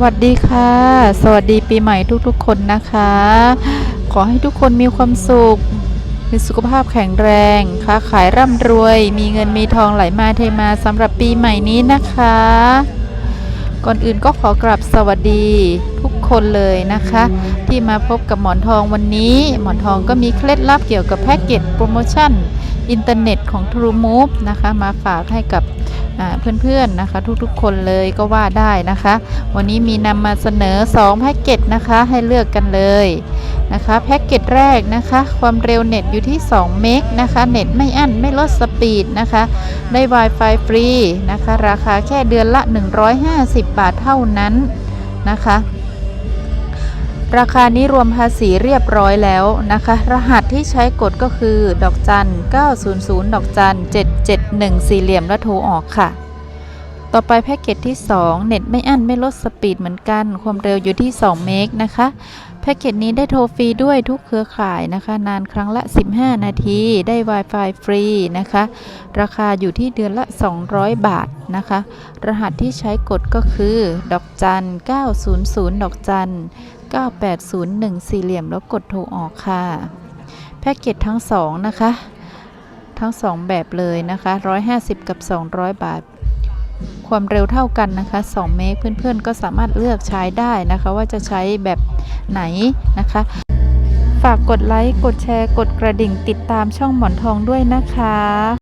วัสดีค่ะ สวัสดีปีใหม่ทุกๆคนนะคะ ขอให้ทุกคนมีความสุข มีสุขภาพแข็งแรง ค้าขายร่ำรวย มีเงินมีทองไหลมาเทมาสำหรับปีใหม่นี้นะคะ ก่อนอื่นก็ขอกราบสวัสดีทุกคนเลยนะคะ ที่มาพบกับหมอนทองวันนี้ หมอนทองก็มีเคล็ดลับเกี่ยวกับแพ็กเกจโปรโมชั่น อินเทอร์เน็ตของ True Move นะคะ มาฝากให้กับ เพื่อนๆนะคะ ทุกๆ คนเลยก็ว่าได้นะคะ วันนี้มีนำมาเสนอ2แพ็กเกจนะคะให้เลือกกันเลยนะคะแพ็กเกจแรกนะคะ ความเร็วเน็ตอยู่ที่ 2 เมกนะคะเน็ตไม่อั้นไม่ลดสปีดนะคะ ได้ Wi-Fi ฟรีนะคะ ราคาแค่เดือนละ 150 บาทเท่านั้นนะคะ ราคานี้รวมภาษีเรียบร้อยแล้วนะคะ รหัสที่ใช้กดก็คือ ดอกจัน 900 ดอกจัน 771 สี่เหลี่ยมแล้วโทรออกค่ะ ต่อไปแพ็กเกจที่ 2 เน็ตไม่อั้นไม่ลดสปีดเหมือนกัน ความเร็วอยู่ที่ 2 เมกนะคะ แพ็กเกจนี้ได้โทรฟรีด้วยทุกเครือข่ายนะคะ นานครั้งละ 15 นาที ได้ Wi-Fi ฟรีนะคะ ราคาอยู่ที่เดือนละ 200 บาทนะคะ รหัสที่ใช้กดก็คือ ดอกจัน 900 ดอกจัน 9801 สี่เหลี่ยมแล้วกดโทรออกค่ะ แพ็กเกจทั้ง 2 นะคะ ทั้ง 2 แบบเลยนะคะ 150 กับ 200 บาท ความเร็วเท่ากันนะคะ 2 เมกเพื่อนๆ ก็สามารถเลือกใช้ได้นะคะ ว่าจะใช้แบบไหนนะคะ ฝากกดไลค์ กดแชร์ กดกระดิ่งติดตามช่องหมอนทองด้วยนะคะ